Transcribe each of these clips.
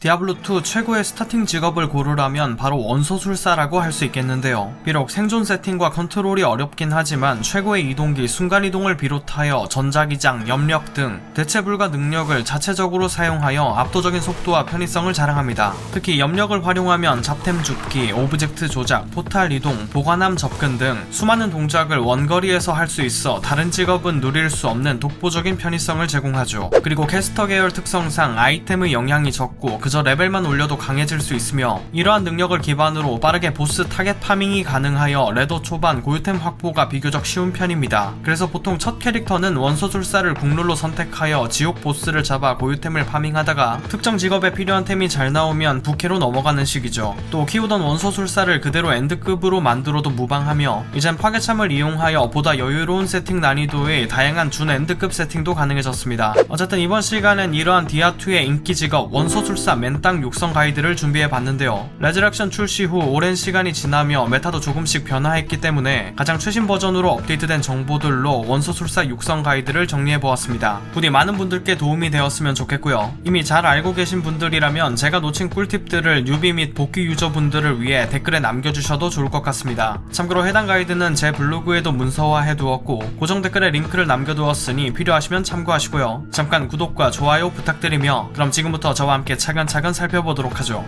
디아블로2 최고의 스타팅 직업을 고르라면 바로 원소술사라고 할 수 있겠는데요. 비록 생존 세팅과 컨트롤이 어렵긴 하지만 최고의 이동기 순간이동을 비롯하여 전자기장, 염력 등 대체 불가 능력을 자체적으로 사용하여 압도적인 속도와 편의성을 자랑합니다. 특히 염력을 활용하면 잡템 줍기, 오브젝트 조작, 포탈 이동, 보관함 접근 등 수많은 동작을 원거리에서 할 수 있어 다른 직업은 누릴 수 없는 독보적인 편의성을 제공하죠. 그리고 캐스터 계열 특성상 아이템의 영향이 적고 그저 레벨만 올려도 강해질 수 있으며 이러한 능력을 기반으로 빠르게 보스 타겟 파밍이 가능하여 레더 초반 고유템 확보가 비교적 쉬운 편입니다. 그래서 보통 첫 캐릭터는 원소술사를 국룰로 선택하여 지옥 보스를 잡아 고유템을 파밍하다가 특정 직업에 필요한 템이 잘 나오면 부캐로 넘어가는 식이죠. 또 키우던 원소술사를 그대로 엔드급으로 만들어도 무방하며 이젠 파괴참을 이용하여 보다 여유로운 세팅 난이도의 다양한 준 엔드급 세팅도 가능해졌습니다. 어쨌든 이번 시간엔 이러한 디아2의 인기 직업 원소술사 맨땅 육성 가이드를 준비해 봤는데요. 레즈렉션 출시 후 오랜 시간이 지나며 메타도 조금씩 변화했기 때문에 가장 최신 버전으로 업데이트된 정보들로 원소술사 육성 가이드를 정리해 보았습니다. 부디 많은 분들께 도움이 되었으면 좋겠고요. 이미 잘 알고 계신 분들이라면 제가 놓친 꿀팁들을 뉴비 및 복귀 유저분들을 위해 댓글에 남겨주셔도 좋을 것 같습니다. 참고로 해당 가이드는 제 블로그에도 문서화해 두었고 고정 댓글에 링크를 남겨두었으니 필요하시면 참고하시고요. 잠깐 구독과 좋아요 부탁드리며 그럼 지금부터 저와 함께 차근 차근 살펴보도록 하죠.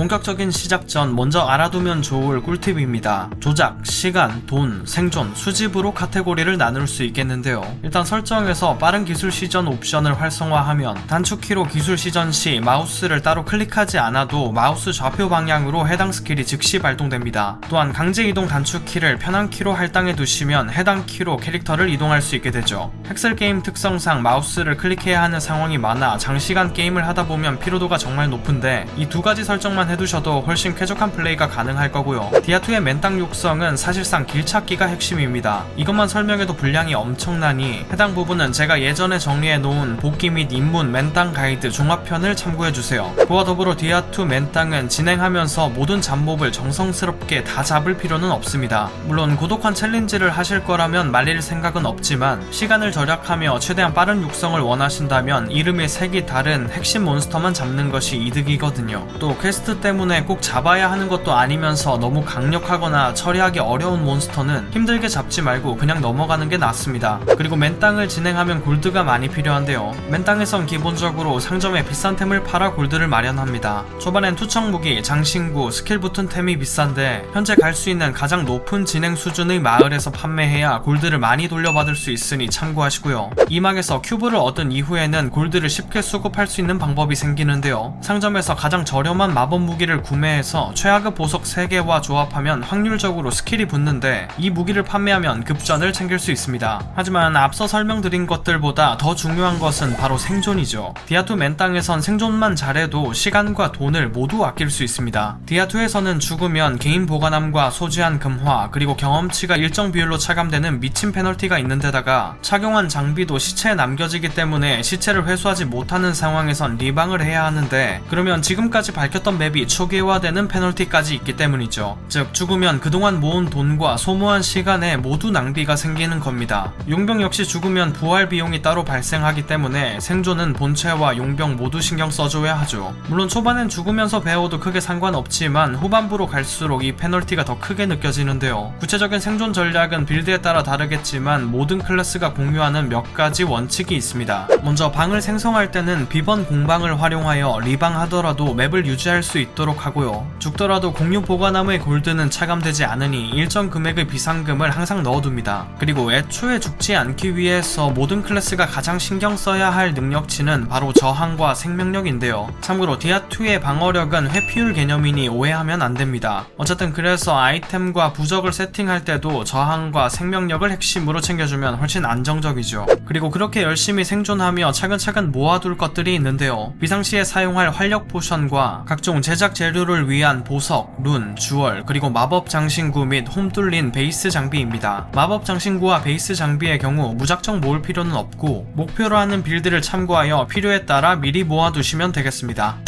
본격적인 시작 전 먼저 알아두면 좋을 꿀팁입니다. 조작, 시간, 돈, 생존, 수집으로 카테고리를 나눌 수 있겠는데요. 일단 설정에서 빠른 기술 시전 옵션을 활성화하면 단축키로 기술 시전 시 마우스를 따로 클릭하지 않아도 마우스 좌표 방향으로 해당 스킬이 즉시 발동됩니다. 또한 강제 이동 단축키를 편한 키로 할당해 두시면 해당 키로 캐릭터를 이동할 수 있게 되죠. 핵셀 게임 특성상 마우스를 클릭해야 하는 상황이 많아 장시간 게임을 하다 보면 피로도가 정말 높은데 이 두 가지 설정만 해두셔도 훨씬 쾌적한 플레이가 가능할 거고요. 디아2의 맨땅 육성은 사실상 길 찾기가 핵심입니다. 이것만 설명해도 분량이 엄청나니 해당 부분은 제가 예전에 정리해 놓은 복귀 및 입문 맨땅 가이드 종합편을 참고해 주세요. 그와 더불어 디아2 맨땅은 진행하면서 모든 잡몹을 정성스럽게 다 잡을 필요는 없습니다. 물론 고독한 챌린지를 하실 거라면 말릴 생각은 없지만 시간을 절약하며 최대한 빠른 육성을 원하신다면 이름의 색이 다른 핵심 몬스터만 잡는 것이 이득이거든요. 또 퀘스트 때문에 꼭 잡아야 하는 것도 아니면서 너무 강력하거나 처리하기 어려운 몬스터는 힘들게 잡지 말고 그냥 넘어가는 게 낫습니다. 그리고 맨땅을 진행하면 골드가 많이 필요한데요. 맨땅에선 기본적으로 상점에 비싼 템을 팔아 골드를 마련합니다. 초반엔 투척 무기, 장신구, 스킬 붙은 템이 비싼데 현재 갈 수 있는 가장 높은 진행 수준의 마을에서 판매해야 골드를 많이 돌려받을 수 있으니 참고하시고요. 이 막에서 큐브를 얻은 이후에는 골드를 쉽게 수급할 수 있는 방법이 생기는데요. 상점에서 가장 저렴한 마법 무기를 구매해서 최하급 보석 3개와 조합하면 확률적으로 스킬이 붙는데 이 무기를 판매하면 급전을 챙길 수 있습니다. 하지만 앞서 설명드린 것들보다 더 중요한 것은 바로 생존이죠. 디아2 맨 땅에선 생존만 잘해도 시간과 돈을 모두 아낄 수 있습니다. 디아2에서는 죽으면 개인 보관함과 소지한 금화 그리고 경험치가 일정 비율로 차감되는 미친 페널티가 있는데다가 착용한 장비도 시체에 남겨지기 때문에 시체를 회수하지 못하는 상황에선 리방을 해야 하는데 그러면 지금까지 밝혔던 맵이 초기화되는 페널티까지 있기 때문이죠. 즉 죽으면 그동안 모은 돈과 소모한 시간에 모두 낭비가 생기는 겁니다. 용병 역시 죽으면 부활 비용이 따로 발생하기 때문에 생존은 본체와 용병 모두 신경 써줘야 하죠. 물론 초반엔 죽으면서 배워도 크게 상관없지만 후반부로 갈수록 이 페널티가 더 크게 느껴지는데요. 구체적인 생존 전략은 빌드에 따라 다르겠지만 모든 클래스가 공유하는 몇 가지 원칙이 있습니다. 먼저 방을 생성할 때는 비번 공방을 활용하여 리방하더라도 맵을 유지할 수 있도록 하고요. 죽더라도 공유 보관함의 골드는 차감되지 않으니 일정 금액의 비상금을 항상 넣어둡니다. 그리고 애초에 죽지 않기 위해서 모든 클래스가 가장 신경 써야 할 능력치는 바로 저항과 생명력인데요. 참고로 디아2의 방어력은 회피율 개념이니 오해하면 안 됩니다. 어쨌든 그래서 아이템과 부적을 세팅할 때도 저항과 생명력을 핵심으로 챙겨주면 훨씬 안정적이죠. 그리고 그렇게 열심히 생존하며 차근차근 모아둘 것들이 있는데요. 비상시에 사용할 활력 포션과 각종 제작 재료를 위한 보석, 룬, 주얼, 그리고 마법 장신구 및 홈뚫린 베이스 장비입니다. 마법 장신구와 베이스 장비의 경우 무작정 모을 필요는 없고 목표로 하는 빌드를 참고하여 필요에 따라 미리 모아두시면 되겠습니다.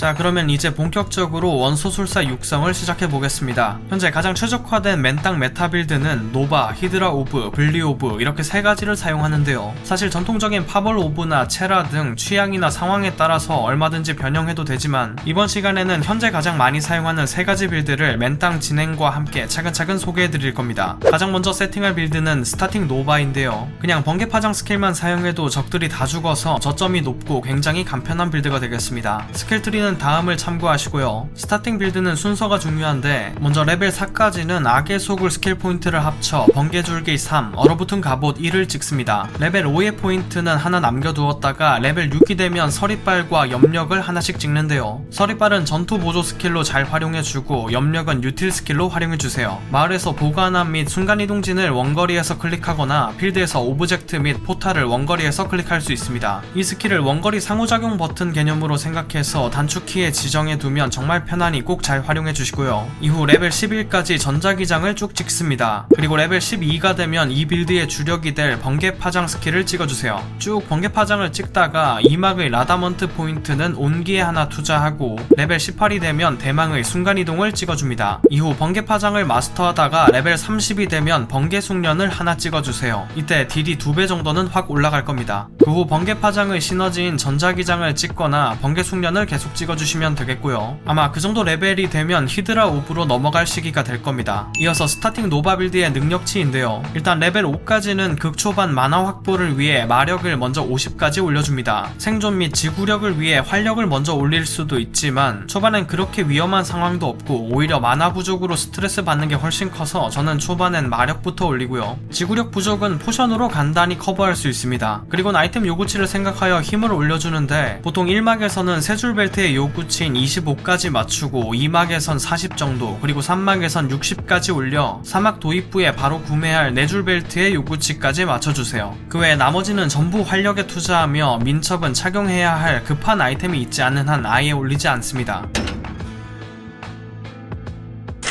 자 그러면 이제 본격적으로 원소술사 육성을 시작해 보겠습니다. 현재 가장 최적화된 맨땅 메타 빌드는 노바, 히드라 오브, 블리 오브 이렇게 세 가지를 사용하는데요. 사실 전통적인 파벌 오브나 체라 등 취향이나 상황에 따라서 얼마든지 변형해도 되지만 이번 시간에는 현재 가장 많이 사용하는 세 가지 빌드를 맨땅 진행과 함께 차근차근 소개해 드릴 겁니다. 가장 먼저 세팅할 빌드는 스타팅 노바인데요. 그냥 번개 파장 스킬만 사용해도 적들이 다 죽어서 저점이 높고 굉장히 간편한 빌드가 되겠습니다. 스킬 트리는 다음을 참고하시고요. 스타팅 빌드는 순서가 중요한데 먼저 레벨 4까지는 악의 속을 스킬 포인트를 합쳐 번개 줄기 3, 얼어붙은 갑옷 1을 찍습니다. 레벨 5의 포인트는 하나 남겨두었다가 레벨 6이 되면 서리빨과 염력을 하나씩 찍는데요. 서리빨은 전투 보조 스킬로 잘 활용해주고 염력은 유틸 스킬로 활용해주세요. 마을에서 보관함 및 순간이동진을 원거리에서 클릭하거나 필드에서 오브젝트 및 포탈을 원거리에서 클릭할 수 있습니다. 이 스킬을 원거리 상호작용 버튼 개념으로 생각해서 단축 키에 지정해 두면 정말 편하니 꼭 잘 활용해 주시고요. 이후 레벨 11까지 전자기장을 쭉 찍습니다. 그리고 레벨 12가 되면 이 빌드의 주력이 될 번개 파장 스킬을 찍어주세요. 쭉 번개 파장을 찍다가 이막의 라다먼트 포인트는 온기에 하나 투자하고 레벨 18이 되면 대망의 순간이동을 찍어줍니다. 이후 번개 파장을 마스터하다가 레벨 30이 되면 번개 숙련을 하나 찍어주세요. 이때 딜이 두 배 정도는 확 올라갈 겁니다. 그 후 번개 파장의 시너지인 전자기장을 찍거나 번개 숙련을 계속 찍어 주시면 되겠고요. 아마 그 정도 레벨이 되면 히드라 오브로 넘어갈 시기가 될 겁니다. 이어서 스타팅 노바 빌드의 능력치인데요. 일단 레벨 5까지는 극초반 만화 확보를 위해 마력을 먼저 50까지 올려줍니다. 생존 및 지구력을 위해 활력을 먼저 올릴 수도 있지만 초반엔 그렇게 위험한 상황도 없고 오히려 만화 부족으로 스트레스 받는 게 훨씬 커서 저는 초반엔 마력부터 올리고요. 지구력 부족은 포션으로 간단히 커버할 수 있습니다. 그리고 아이템 요구치를 생각하여 힘을 올려주는데 보통 1막에서는 세 줄 벨트의 요구치인 25까지 맞추고 2막에선 40 정도 그리고 3막에선 60까지 올려 3막 도입 후에 바로 구매할 4줄 벨트의 요구치까지 맞춰주세요. 그 외에 나머지는 전부 활력에 투자하며 민첩은 착용해야 할 급한 아이템이 있지 않은 한 아예 올리지 않습니다.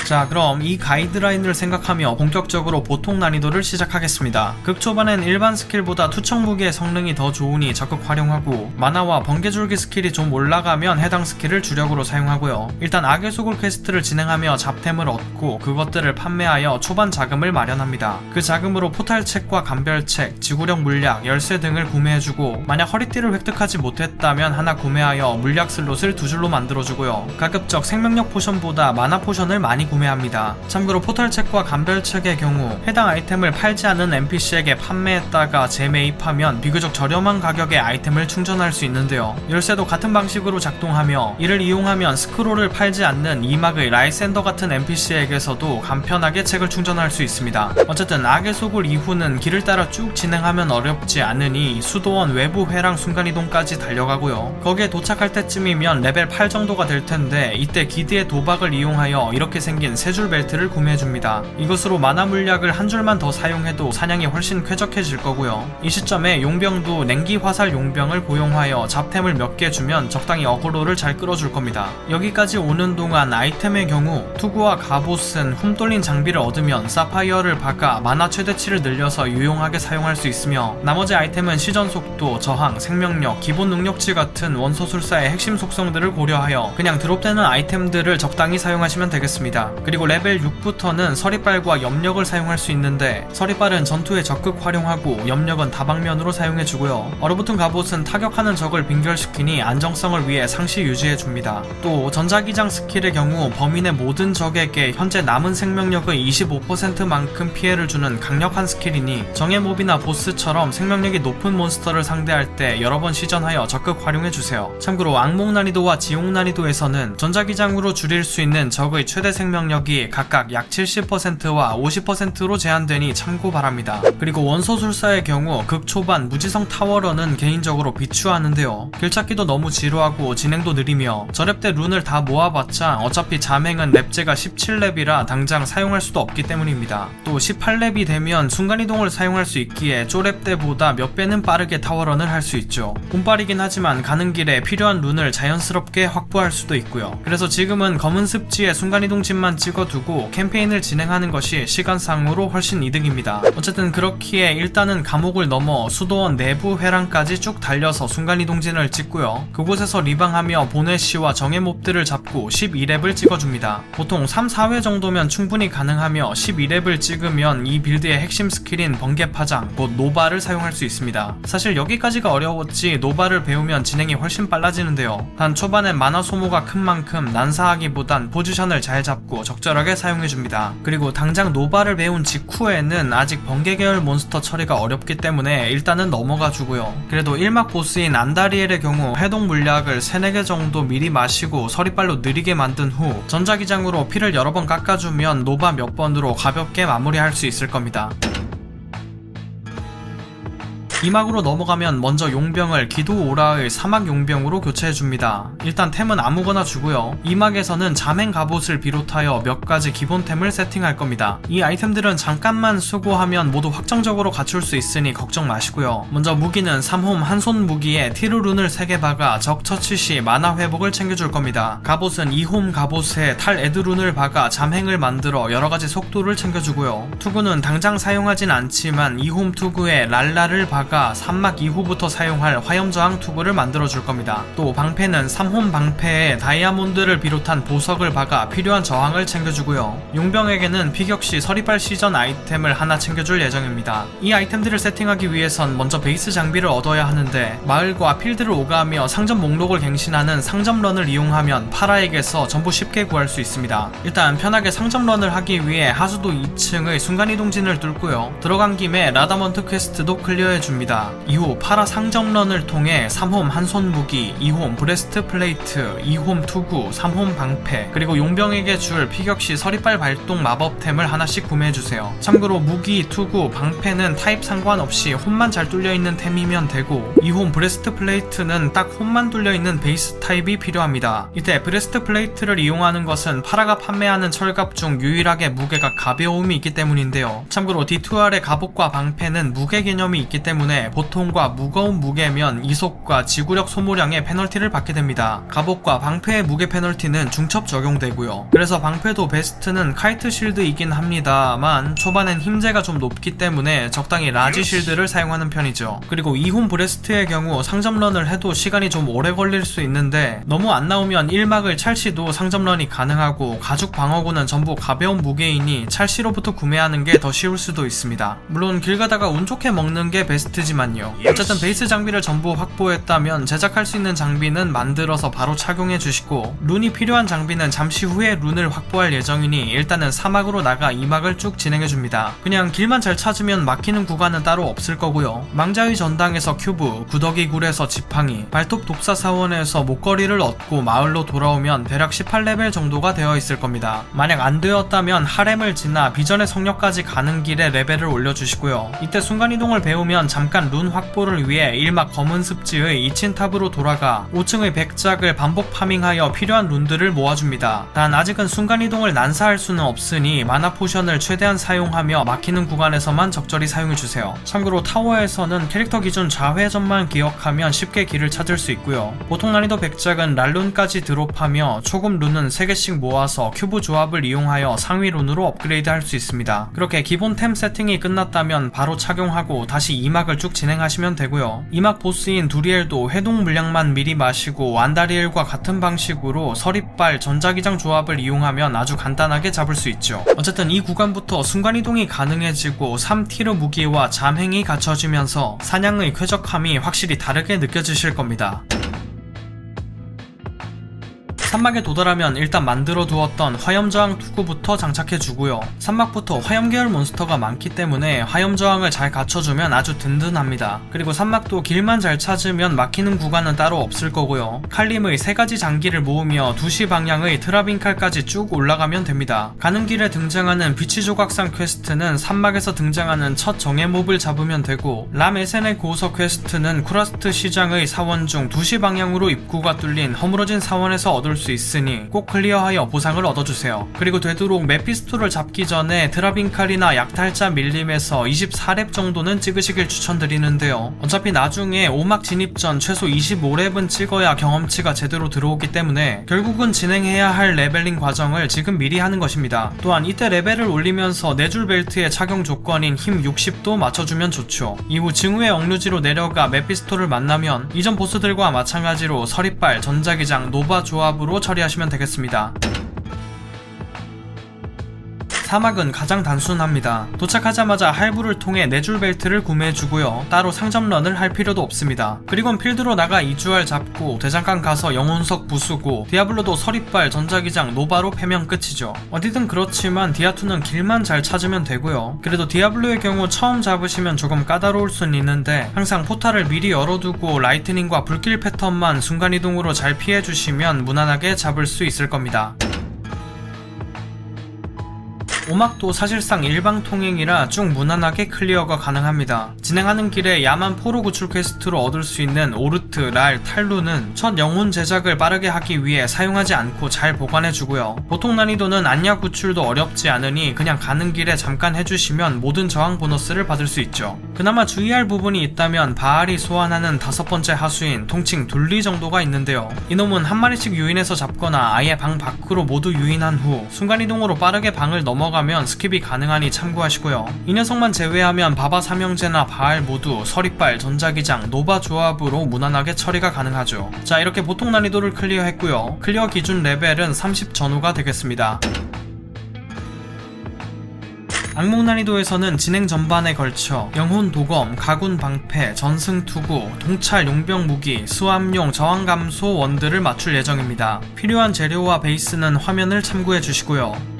자 그럼 이 가이드라인을 생각하며 본격적으로 보통 난이도를 시작하겠습니다. 극 초반엔 일반 스킬보다 투척 무기의 성능이 더 좋으니 적극 활용하고 만화와 번개줄기 스킬이 좀 올라가면 해당 스킬을 주력으로 사용하고요. 일단 악의 소굴 퀘스트를 진행하며 잡템을 얻고 그것들을 판매하여 초반 자금을 마련합니다. 그 자금으로 포탈책과 감별책, 지구력 물약, 열쇠 등을 구매해주고 만약 허리띠를 획득하지 못했다면 하나 구매하여 물약 슬롯을 두 줄로 만들어주고요. 가급적 생명력 포션보다 만화 포션을 많이 구매 합니다. 참고로 포탈책과 감별책의 경우 해당 아이템을 팔지 않은 NPC에게 판매했다가 재매입하면 비교적 저렴한 가격에 아이템을 충전할 수 있는데요. 열쇠도 같은 방식으로 작동하며 이를 이용하면 스크롤을 팔지 않는 이막의 라이센더 같은 NPC에게서도 간편하게 책을 충전할 수 있습니다. 어쨌든 악의 소굴 이후는 길을 따라 쭉 진행하면 어렵지 않으니 수도원 외부 회랑 순간이동까지 달려가고요. 거기에 도착할 때쯤이면 레벨 8 정도가 될 텐데 이때 기드의 도박을 이용하여 이렇게 생긴 세 줄 벨트를 구매해줍니다. 이것으로 만화 물약을 한 줄만 더 사용해도 사냥이 훨씬 쾌적해질 거고요. 이 시점에 용병도 냉기 화살 용병을 고용하여 잡템을 몇 개 주면 적당히 어그로를 잘 끌어줄 겁니다. 여기까지 오는 동안 아이템의 경우 투구와 갑옷은 훔돌린 장비를 얻으면 사파이어를 박아 만화 최대치를 늘려서 유용하게 사용할 수 있으며 나머지 아이템은 시전 속도, 저항, 생명력, 기본 능력치 같은 원소술사의 핵심 속성들을 고려하여 그냥 드롭되는 아이템들을 적당히 사용하시면 되겠습니다. 그리고 레벨 6부터는 서리빨과 염력을 사용할 수 있는데 서리빨은 전투에 적극 활용하고 염력은 다방면으로 사용해주고요. 얼어붙은 갑옷은 타격하는 적을 빙결시키니 안정성을 위해 상시 유지해줍니다. 또 전자기장 스킬의 경우 범인의 모든 적에게 현재 남은 생명력의 25%만큼 피해를 주는 강력한 스킬이니 정의 몹이나 보스처럼 생명력이 높은 몬스터를 상대할 때 여러 번 시전하여 적극 활용해주세요. 참고로 악몽 난이도와 지옥 난이도에서는 전자기장으로 줄일 수 있는 적의 최대 생명력 이 각각 약 70%와 50%로 제한되니 참고 바랍니다. 그리고 원소술사의 경우 극초반 무지성 타워런은 개인적으로 비추하는데요. 길찾기도 너무 지루하고 진행도 느리며 저렙대 룬을 다 모아봤자 어차피 자맹은 랩제가 17렙이라 당장 사용할 수도 없기 때문입니다. 또 18렙이 되면 순간이동을 사용할 수 있기에 쪼렙 때보다 몇 배는 빠르게 타워런을 할 수 있죠. 운빨이긴 하지만 가는 길에 필요한 룬을 자연스럽게 확보할 수도 있고요. 그래서 지금은 검은 습지에 순간이동진만 몬스터들만 찍어두고 캠페인을 진행하는 것이 시간상으로 훨씬 이득입니다. 어쨌든 그렇기에 일단은 감옥을 넘어 수도원 내부 회랑까지 쭉 달려서 순간이동진을 찍고요. 그곳에서 리방하며 보네시와 정예 몹들을 잡고 12렙을 찍어줍니다. 보통 3, 4회 정도면 충분히 가능하며 12렙을 찍으면 이 빌드의 핵심 스킬인 번개 파장, 곧 노바를 사용할 수 있습니다. 사실 여기까지가 어려웠지 노바를 배우면 진행이 훨씬 빨라지는데요. 단 초반에 마나 소모가 큰 만큼 난사하기보단 포지션을 잘 잡고 적절하게 사용해줍니다. 그리고 당장 노바를 배운 직후에는 아직 번개 계열 몬스터 처리가 어렵기 때문에 일단은 넘어가 주고요. 그래도 1막 보스인 안다리엘의 경우 해동 물약을 3, 4개 정도 미리 마시고 서리빨로 느리게 만든 후 전자기장으로 피를 여러 번 깎아주면 노바 몇 번으로 가볍게 마무리할 수 있을 겁니다. 이막으로 넘어가면 먼저 용병을 기도 오라의 사막 용병으로 교체해줍니다. 일단 템은 아무거나 주고요. 이막에서는 자맹 갑옷을 비롯하여 몇 가지 기본템을 세팅할 겁니다. 이 아이템들은 잠깐만 수고하면 모두 확정적으로 갖출 수 있으니 걱정 마시고요. 먼저 무기는 3홈 한손 무기에 티르룬을 3개 박아 적 처치 시 마나 회복을 챙겨줄 겁니다. 갑옷은 2홈 갑옷에 탈 에드룬을 박아 잠행을 만들어 여러가지 속도를 챙겨주고요. 투구는 당장 사용하진 않지만 2홈 투구에 랄라를 박아 방패가 3막 이후부터 사용할 화염저항 투구를 만들어줄 겁니다. 또 방패는 3홈 방패에 다이아몬드를 비롯한 보석을 박아 필요한 저항을 챙겨주고요. 용병에게는 피격시 서리빨 시전 아이템을 하나 챙겨줄 예정입니다. 이 아이템들을 세팅하기 위해선 먼저 베이스 장비를 얻어야 하는데 마을과 필드를 오가며 상점 목록을 갱신하는 상점런을 이용하면 파라에게서 전부 쉽게 구할 수 있습니다. 일단 편하게 상점런을 하기 위해 하수도 2층의 순간이동진을 뚫고요. 들어간 김에 라다먼트 퀘스트도 클리어해줍니다. 있습니다. 이후 파라 상점런을 통해 3홈 한손 무기, 2홈 브레스트 플레이트, 2홈 투구, 3홈 방패, 그리고 용병에게 줄 피격시 서리빨 발동 마법템을 하나씩 구매해주세요. 참고로 무기, 투구, 방패는 타입 상관없이 홈만 잘 뚫려있는 템이면 되고 2홈 브레스트 플레이트는 딱 홈만 뚫려있는 베이스 타입이 필요합니다. 이때 브레스트 플레이트를 이용하는 것은 파라가 판매하는 철갑 중 유일하게 무게가 가벼움이 있기 때문인데요. 참고로 D2R의 갑옷과 방패는 무게 개념이 있기 때문에 때문에 보통과 무거운 무게면 이속과 지구력 소모량의 페널티를 받게 됩니다. 갑옷과 방패의 무게 페널티는 중첩 적용되고요. 그래서 방패도 베스트는 카이트 실드이긴 합니다만 초반엔 힘재가 좀 높기 때문에 적당히 라지 실드를 사용하는 편이죠. 그리고 이홈 브레스트의 경우 상점런을 해도 시간이 좀 오래 걸릴 수 있는데 너무 안 나오면 1막을 찰시도 상점런이 가능하고 가죽 방어구는 전부 가벼운 무게이니 찰시로부터 구매하는 게 더 쉬울 수도 있습니다. 물론 길 가다가 운 좋게 먹는 게 베스트 베스트지만요. 어쨌든 베이스 장비를 전부 확보했다면 제작할 수 있는 장비는 만들어서 바로 착용해 주시고 룬이 필요한 장비는 잠시 후에 룬을 확보할 예정이니 일단은 사막으로 나가 2막을 쭉 진행해 줍니다. 그냥 길만 잘 찾으면 막히는 구간은 따로 없을 거고요. 망자의 전당에서 큐브, 구더기 굴에서 지팡이, 발톱 독사 사원에서 목걸이를 얻고 마을로 돌아오면 대략 18레벨 정도가 되어 있을 겁니다. 만약 안 되었다면 하렘을 지나 비전의 성역까지 가는 길에 레벨을 올려주시고요. 이때 순간이동을 배우면 잠깐 룬 확보를 위해 1막 검은 습지의 2층 탑으로 돌아가 5층의 백작을 반복 파밍하여 필요한 룬들을 모아줍니다. 단 아직은 순간이동을 난사할 수는 없으니 마나 포션을 최대한 사용하며 막히는 구간에서만 적절히 사용해주세요. 참고로 타워에서는 캐릭터 기준 좌회전만 기억하면 쉽게 길을 찾을 수 있고요. 보통 난이도 백작은 랄룬까지 드롭하며 초급 룬은 3개씩 모아서 큐브 조합을 이용하여 상위 룬으로 업그레이드 할 수 있습니다. 그렇게 기본 템 세팅이 끝났다면 바로 착용하고 다시 2막 이막을 쭉 진행하시면 되고요. 이막 보스인 두리엘도 해동 물량만 미리 마시고 안다리엘과 같은 방식으로 서리빨 전자기장 조합을 이용하면 아주 간단하게 잡을 수 있죠. 어쨌든 이 구간부터 순간이동이 가능해지고 3티르 무기와 잠행이 갖춰지면서 사냥의 쾌적함이 확실히 다르게 느껴지실 겁니다. 산막에 도달하면 일단 만들어 두었던 화염저항 투구부터 장착해 주고요. 산막부터 화염계열 몬스터가 많기 때문에 화염저항을 잘 갖춰주면 아주 든든합니다. 그리고 산막도 길만 잘 찾으면 막히는 구간은 따로 없을 거고요. 칼림의 세 가지 장기를 모으며 2시 방향의 트라빈칼까지 쭉 올라가면 됩니다. 가는 길에 등장하는 비치 조각상 퀘스트는 산막에서 등장하는 첫 정예 몹을 잡으면 되고 람 에센의 고서 퀘스트는 쿠라스트 시장의 사원 중 2시 방향으로 입구가 뚫린 허물어진 사원에서 얻을 수 있으니 꼭 클리어하여 보상을 얻어주세요. 그리고 되도록 메피스토를 잡기 전에 드라빈칼이나 약탈자 밀림에서 24렙 정도는 찍으시길 추천드리는데요. 어차피 나중에 오막 진입 전 최소 25렙은 찍어야 경험치가 제대로 들어오기 때문에 결국은 진행해야 할 레벨링 과정을 지금 미리 하는 것입니다. 또한 이때 레벨을 올리면서 내줄 벨트의 착용 조건인 힘 60도 맞춰주면 좋죠. 이후 증후의 억류지로 내려가 메피스토를 만나면 이전 보스들과 마찬가지로 서리빨, 전자기장, 노바 조합으로 처리하시면 되겠습니다. 사막은 가장 단순합니다. 도착하자마자 할부를 통해 내줄 벨트를 구매해주고요. 따로 상점런을 할 필요도 없습니다. 그리곤 필드로 나가 이주알 잡고 대장간 가서 영혼석 부수고 디아블로도 서리빨, 전자기장, 노바로 패면 끝이죠. 어디든 그렇지만 디아2는 길만 잘 찾으면 되고요. 그래도 디아블로의 경우 처음 잡으시면 조금 까다로울 순 있는데 항상 포탈을 미리 열어두고 라이트닝과 불길 패턴만 순간이동으로 잘 피해주시면 무난하게 잡을 수 있을 겁니다. 오막도 사실상 일방 통행이라 쭉 무난하게 클리어가 가능합니다. 진행하는 길에 야만 포로 구출 퀘스트로 얻을 수 있는 오르트, 랄, 탈루는 첫 영혼 제작을 빠르게 하기 위해 사용하지 않고 잘 보관해주고요. 보통 난이도는 안야 구출도 어렵지 않으니 그냥 가는 길에 잠깐 해주시면 모든 저항 보너스를 받을 수 있죠. 그나마 주의할 부분이 있다면 바알이 소환하는 다섯 번째 하수인 통칭 둘리 정도가 있는데요. 이놈은 한 마리씩 유인해서 잡거나 아예 방 밖으로 모두 유인한 후 순간이동으로 빠르게 방을 넘어가 가면 스킵이 가능하니 참고하시고요. 이 녀석만 제외하면 바바 삼형제나 바알 모두 서리빨, 전자기장, 노바 조합으로 무난하게 처리가 가능하죠. 자 이렇게 보통 난이도를 클리어했고요. 클리어 기준 레벨은 30 전후가 되겠습니다. 악몽 난이도에서는 진행 전반에 걸쳐 영혼 도검, 가군 방패, 전승 투구, 동찰 용병 무기, 수압용 저항 감소 원들을 맞출 예정입니다. 필요한 재료와 베이스는 화면을 참고해 주시고요.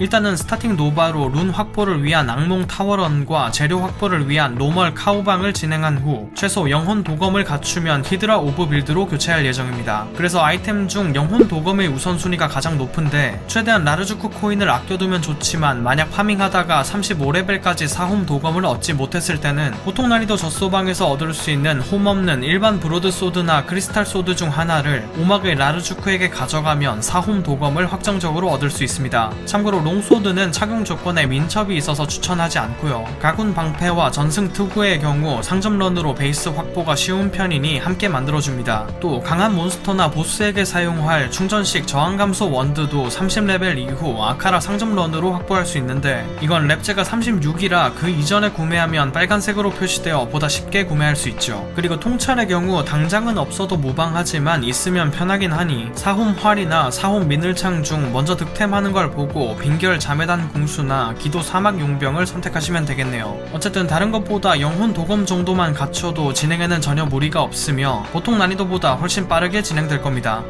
일단은 스타팅 노바로 룬 확보를 위한 악몽 타워런과 재료 확보를 위한 노멀 카우방을 진행한 후 최소 영혼 도검을 갖추면 히드라 오브 빌드로 교체할 예정입니다. 그래서 아이템 중 영혼 도검의 우선순위가 가장 높은데 최대한 라르주크 코인을 아껴두면 좋지만 만약 파밍하다가 35레벨까지 사홈 도검을 얻지 못했을 때는 보통 난이도 젖소방에서 얻을 수 있는 홈 없는 일반 브로드 소드나 크리스탈 소드 중 하나를 오막의 라르주크에게 가져가면 사홈 도검을 확정적으로 얻을 수 있습니다. 참고로 롱소드는 착용 조건에 민첩이 있어서 추천하지 않고요. 가군 방패와 전승 투구의 경우 상점런으로 베이스 확보가 쉬운 편이니 함께 만들어줍니다. 또 강한 몬스터나 보스에게 사용할 충전식 저항 감소 원드도 30레벨 이후 아카라 상점런으로 확보할 수 있는데 이건 랩제가 36이라 그 이전에 구매하면 빨간색으로 표시되어 보다 쉽게 구매할 수 있죠. 그리고 통찰의 경우 당장은 없어도 무방하지만 있으면 편하긴 하니 사홈 활이나 사홈 미늘창 중 먼저 득템하는 걸 보고 빙 단결 자매단 궁수나 기도 사막 용병을 선택하시면 되겠네요. 어쨌든 다른 것보다 영혼 도검 정도만 갖춰도 진행에는 전혀 무리가 없으며 보통 난이도보다 훨씬 빠르게 진행될 겁니다.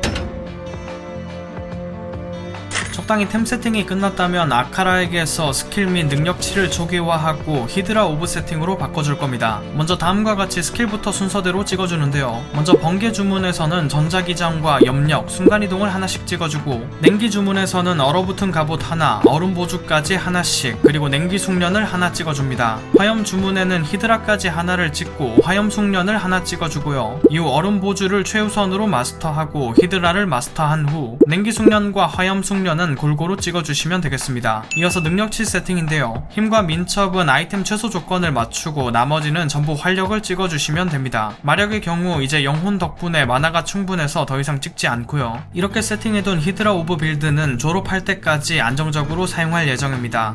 적당히 템 세팅이 끝났다면 아카라에게서 스킬 및 능력치를 초기화하고 히드라 오브 세팅으로 바꿔줄 겁니다. 먼저 다음과 같이 스킬부터 순서대로 찍어주는데요. 먼저 번개 주문에서는 전자기장과 염력, 순간이동을 하나씩 찍어주고 냉기 주문에서는 얼어붙은 갑옷 하나, 얼음 보주까지 하나씩 그리고 냉기 숙련을 하나 찍어줍니다. 화염 주문에는 히드라까지 하나를 찍고 화염 숙련을 하나 찍어주고요. 이후 얼음 보주를 최우선으로 마스터하고 히드라를 마스터한 후 냉기 숙련과 화염 숙련은 골고루 찍어주시면 되겠습니다. 이어서 능력치 세팅인데요. 힘과 민첩은 아이템 최소 조건을 맞추고 나머지는 전부 활력을 찍어주시면 됩니다. 마력의 경우 이제 영혼 덕분에 만화가 충분해서 더 이상 찍지 않고요. 이렇게 세팅해둔 히드라 오브 빌드는 졸업할 때까지 안정적으로 사용할 예정입니다.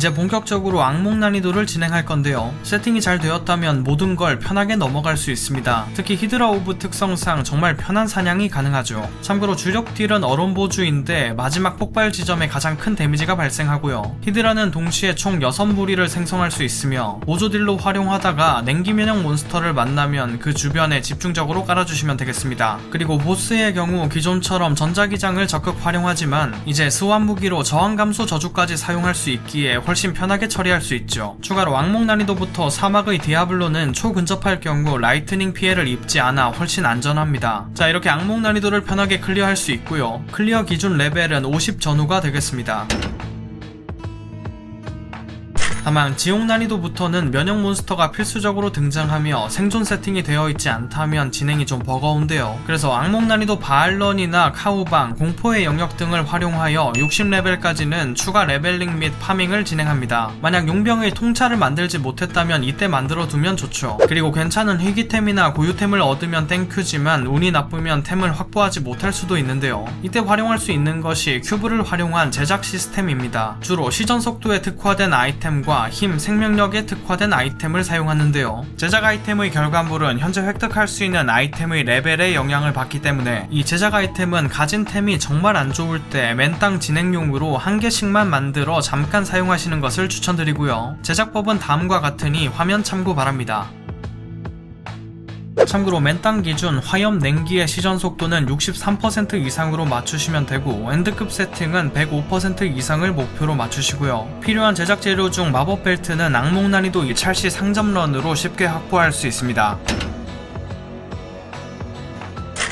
이제 본격적으로 악몽 난이도를 진행할 건데요. 세팅이 잘 되었다면 모든 걸 편하게 넘어갈 수 있습니다. 특히 히드라 오브 특성상 정말 편한 사냥이 가능하죠. 참고로 주력 딜은 얼음 보주인데 마지막 폭발 지점에 가장 큰 데미지가 발생하고요. 히드라는 동시에 총 6무리를 생성할 수 있으며 보조 딜로 활용하다가 냉기 면역 몬스터를 만나면 그 주변에 집중적으로 깔아주시면 되겠습니다. 그리고 보스의 경우 기존처럼 전자기장을 적극 활용하지만 이제 스완 무기로 저항 감소 저주까지 사용할 수 있기에 훨씬 편하게 처리할 수 있죠. 추가로 왕목 난이도부터 사막의 디아블로는 초근접할 경우 라이트닝 피해를 입지 않아 훨씬 안전합니다. 자 이렇게 악몽 난이도를 편하게 클리어할 수 있고요. 클리어 기준 레벨은 50 전후가 되겠습니다. 다만 지옥 난이도부터는 면역 몬스터가 필수적으로 등장하며 생존 세팅이 되어 있지 않다면 진행이 좀 버거운데요. 그래서 악몽 난이도 바알런이나 카우방, 공포의 영역 등을 활용하여 60레벨까지는 추가 레벨링 및 파밍을 진행합니다. 만약 용병의 통찰을 만들지 못했다면 이때 만들어 두면 좋죠. 그리고 괜찮은 희귀템이나 고유템을 얻으면 땡큐지만 운이 나쁘면 템을 확보하지 못할 수도 있는데요. 이때 활용할 수 있는 것이 큐브를 활용한 제작 시스템입니다. 주로 시전 속도에 특화된 아이템과 힘, 생명력에 특화된 아이템을 사용하는데요. 제작 아이템의 결과물은 현재 획득할 수 있는 아이템의 레벨에 영향을 받기 때문에 이 제작 아이템은 가진 템이 정말 안 좋을 때 맨땅 진행용으로 한 개씩만 만들어 잠깐 사용하시는 것을 추천드리고요. 제작법은 다음과 같으니 화면 참고 바랍니다. 참고로 맨땅 기준 화염 냉기의 시전 속도는 63% 이상으로 맞추시면 되고 엔드급 세팅은 105% 이상을 목표로 맞추시고요. 필요한 제작 재료 중 마법 벨트는 악몽 난이도 2찰 시 상점런으로 쉽게 확보할 수 있습니다.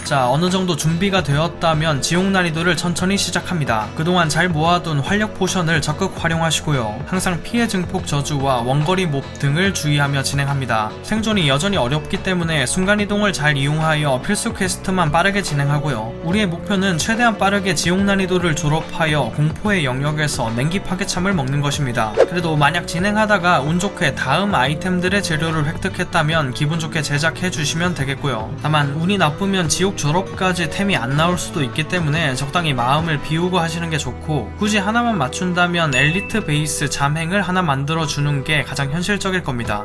자, 어느 정도 준비가 되었다면 지옥 난이도를 천천히 시작합니다. 그동안 잘 모아둔 활력 포션을 적극 활용하시고요. 항상 피해 증폭 저주와 원거리 몹 등을 주의하며 진행합니다. 생존이 여전히 어렵기 때문에 순간이동을 잘 이용하여 필수 퀘스트만 빠르게 진행하고요. 우리의 목표는 최대한 빠르게 지옥 난이도를 졸업하여 공포의 영역에서 냉기 파괴참을 먹는 것입니다. 그래도 만약 진행하다가 운 좋게 다음 아이템들의 재료를 획득했다면 기분 좋게 제작해 주시면 되겠고요. 다만 운이 나쁘면 지옥 졸업까지 템이 안 나올 수도 있기 때문에 적당히 마음을 비우고 하시는 게 좋고 굳이 하나만 맞춘다면 엘리트 베이스 잠행을 하나 만들어 주는 게 가장 현실적일 겁니다.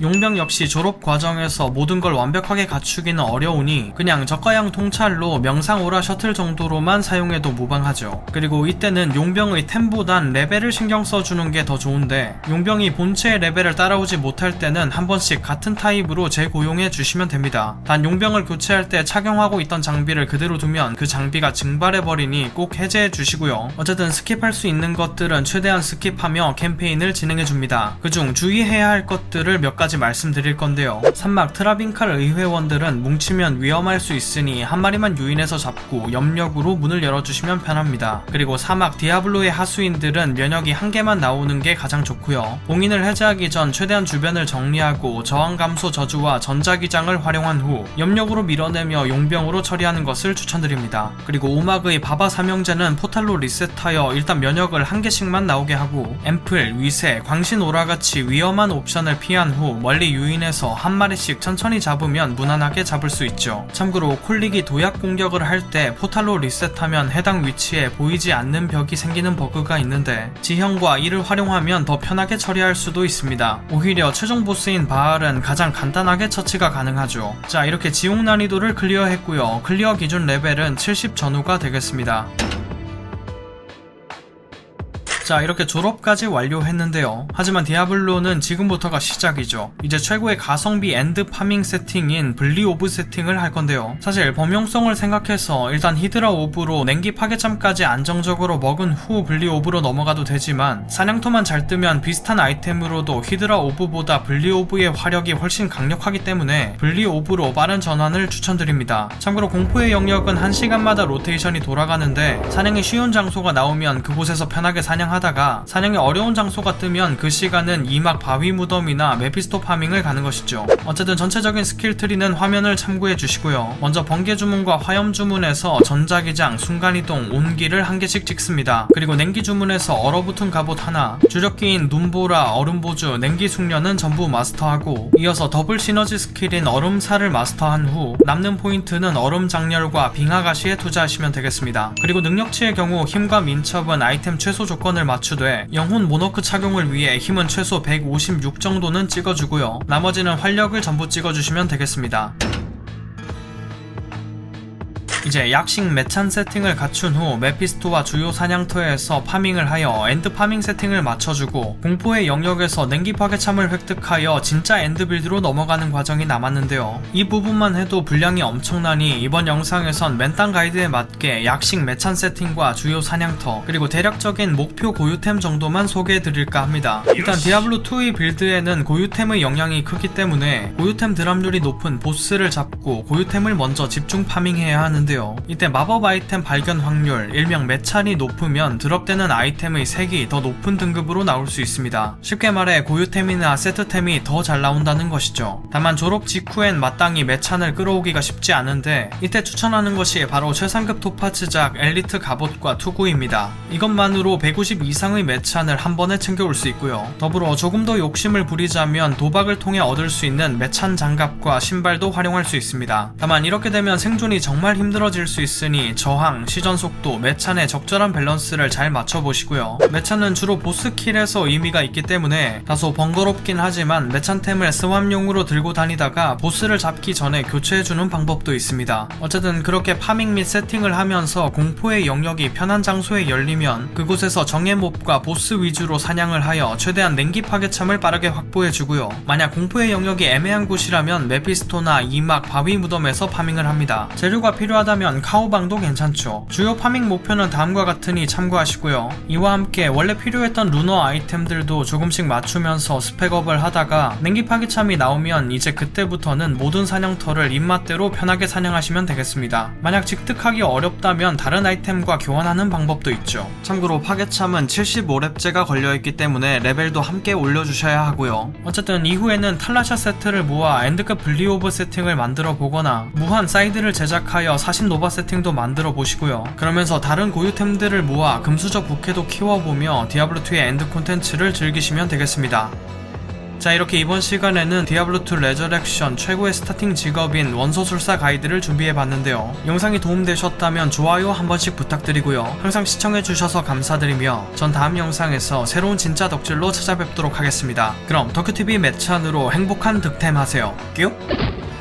용병 역시 졸업 과정에서 모든 걸 완벽하게 갖추기는 어려우니 그냥 저가형 통찰로 명상 오라 셔틀 정도로만 사용해도 무방하죠. 그리고 이때는 용병의 템보단 레벨을 신경 써주는 게 더 좋은데 용병이 본체의 레벨을 따라오지 못할 때는 한 번씩 같은 타입으로 재고용해 주시면 됩니다. 단 용병을 교체할 때 착용하고 있던 장비를 그대로 두면 그 장비가 증발해버리니 꼭 해제해 주시고요. 어쨌든 스킵할 수 있는 것들은 최대한 스킵하며 캠페인을 진행해 줍니다. 그중 주의해야 할 것들을 몇 가지 말씀드릴 건데요. 산막 트라빈칼 의회원들은 뭉치면 위험할 수 있으니 한 마리만 유인해서 잡고 염력으로 문을 열어주시면 편합니다. 그리고 사막 디아블로의 하수인들은 면역이 한 개만 나오는 게 가장 좋고요. 봉인을 해제하기 전 최대한 주변을 정리하고 저항 감소 저주와 전자기장을 활용한 후 염력으로 밀어내며 용병으로 처리하는 것을 추천드립니다. 그리고 오막의 바바 삼형제는 포탈로 리셋하여 일단 면역을 한 개씩만 나오게 하고 앰플, 위세, 광신 오라같이 위험한 옵션을 피한 후 멀리 유인해서 한 마리씩 천천히 잡으면 무난하게 잡을 수 있죠. 참고로 콜릭이 도약 공격을 할 때 포탈로 리셋하면 해당 위치에 보이지 않는 벽이 생기는 버그가 있는데 지형과 이를 활용하면 더 편하게 처리할 수도 있습니다. 오히려 최종 보스인 바알은 가장 간단하게 처치가 가능하죠. 자 이렇게 지옥 난이도를 클리어했고요. 클리어 기준 레벨은 70 전후가 되겠습니다. 자 이렇게 졸업까지 완료했는데요. 하지만 디아블로는 지금부터가 시작이죠. 이제 최고의 가성비 엔드 파밍 세팅인 블리 오브 세팅을 할 건데요. 사실 범용성을 생각해서 일단 히드라 오브로 냉기 파괴참까지 안정적으로 먹은 후 블리 오브로 넘어가도 되지만 사냥터만 잘 뜨면 비슷한 아이템으로도 히드라 오브보다 블리 오브의 화력이 훨씬 강력하기 때문에 블리 오브로 빠른 전환을 추천드립니다. 참고로 공포의 영역은 1시간마다 로테이션이 돌아가는데 사냥이 쉬운 장소가 나오면 그곳에서 편하게 사냥 하 다가 사냥이 어려운 장소가 뜨면 그 시간은 이막 바위 무덤이나 메피스토 파밍을 가는 것이죠. 어쨌든 전체적인 스킬 트리는 화면을 참고해 주시고요. 먼저 번개 주문과 화염 주문에서 전자기장, 순간이동, 온기를 한 개씩 찍습니다. 그리고 냉기 주문에서 얼어붙은 갑옷 하나, 주력기인 눈보라, 얼음보주, 냉기 숙련은 전부 마스터하고 이어서 더블 시너지 스킬인 얼음살을 마스터한 후 남는 포인트는 얼음 장렬과 빙하가시에 투자하시면 되겠습니다. 그리고 능력치의 경우 힘과 민첩은 아이템 최소 조건을 맞추되 영혼 모노크 착용을 위해 힘은 최소 156 정도는 찍어주고요. 나머지는 활력을 전부 찍어주시면 되겠습니다. 이제 약식 매찬 세팅을 갖춘 후 메피스토와 주요 사냥터에서 파밍을 하여 엔드 파밍 세팅을 맞춰주고 공포의 영역에서 냉기 파괴참을 획득하여 진짜 엔드 빌드로 넘어가는 과정이 남았는데요. 이 부분만 해도 분량이 엄청나니 이번 영상에선 맨땅 가이드에 맞게 약식 매찬 세팅과 주요 사냥터 그리고 대략적인 목표 고유템 정도만 소개해드릴까 합니다. 일단 디아블로2의 빌드에는 고유템의 영향이 크기 때문에 고유템 드랍률이 높은 보스를 잡고 고유템을 먼저 집중 파밍해야 하는데 요. 있는데요. 이때 마법 아이템 발견 확률, 일명 매찬이 높으면 드롭되는 아이템의 색이 더 높은 등급으로 나올 수 있습니다. 쉽게 말해 고유템이나 세트템이 더 잘 나온다는 것이죠. 다만 졸업 직후엔 마땅히 매찬을 끌어오기가 쉽지 않은데 이때 추천하는 것이 바로 최상급 토파츠작 엘리트 갑옷과 투구입니다. 이것만으로 150 이상의 매찬을 한 번에 챙겨올 수 있고요. 더불어 조금 더 욕심을 부리자면 도박을 통해 얻을 수 있는 매찬 장갑과 신발도 활용할 수 있습니다. 다만 이렇게 되면 생존이 정말 힘들어 질 수 있으니 저항, 시전 속도, 매찬의 적절한 밸런스를 잘 맞춰보시고요. 매찬은 주로 보스킬에서 의미가 있기 때문에 다소 번거롭긴 하지만 매찬템을 스왑용으로 들고 다니다가 보스를 잡기 전에 교체해주는 방법도 있습니다. 어쨌든 그렇게 파밍 및 세팅을 하면서 공포의 영역이 편한 장소에 열리면 그곳에서 정예 몹과 보스 위주로 사냥을 하여 최대한 냉기 파괴참을 빠르게 확보해주고요. 만약 공포의 영역이 애매한 곳이라면 메피스토나 이막 바위 무덤에서 파밍을 합니다. 재료가 필요하다 면 카오방도 괜찮죠. 주요 파밍 목표는 다음과 같으니 참고하시고요. 이와 함께 원래 필요했던 루너 아이템들도 조금씩 맞추면서 스펙업을 하다가 냉기 파괴참이 나오면 이제 그때부터는 모든 사냥터를 입맛대로 편하게 사냥하시면 되겠습니다. 만약 직득하기 어렵다면 다른 아이템과 교환하는 방법도 있죠. 참고로 파괴참은 75렙제가 걸려있기 때문에 레벨도 함께 올려주셔야 하고요. 어쨌든 이후에는 탈라샤 세트를 모아 엔드급 블리오브 세팅을 만들어 보거나 무한 사이드를 제작하여 사신 노바 세팅도 만들어 보시고요. 그러면서 다른 고유템들을 모아 금수저 부캐도 키워보며 디아블로2의 엔드 콘텐츠를 즐기시면 되겠습니다. 자 이렇게 이번 시간에는 디아블로2 레저렉션 최고의 스타팅 직업인 원소술사 가이드를 준비해봤는데요. 영상이 도움되셨다면 좋아요 한 번씩 부탁드리고요. 항상 시청해주셔서 감사드리며 전 다음 영상에서 새로운 진짜 덕질로 찾아뵙도록 하겠습니다. 그럼 덕큐TV 매찬으로 행복한 득템하세요. 뀨!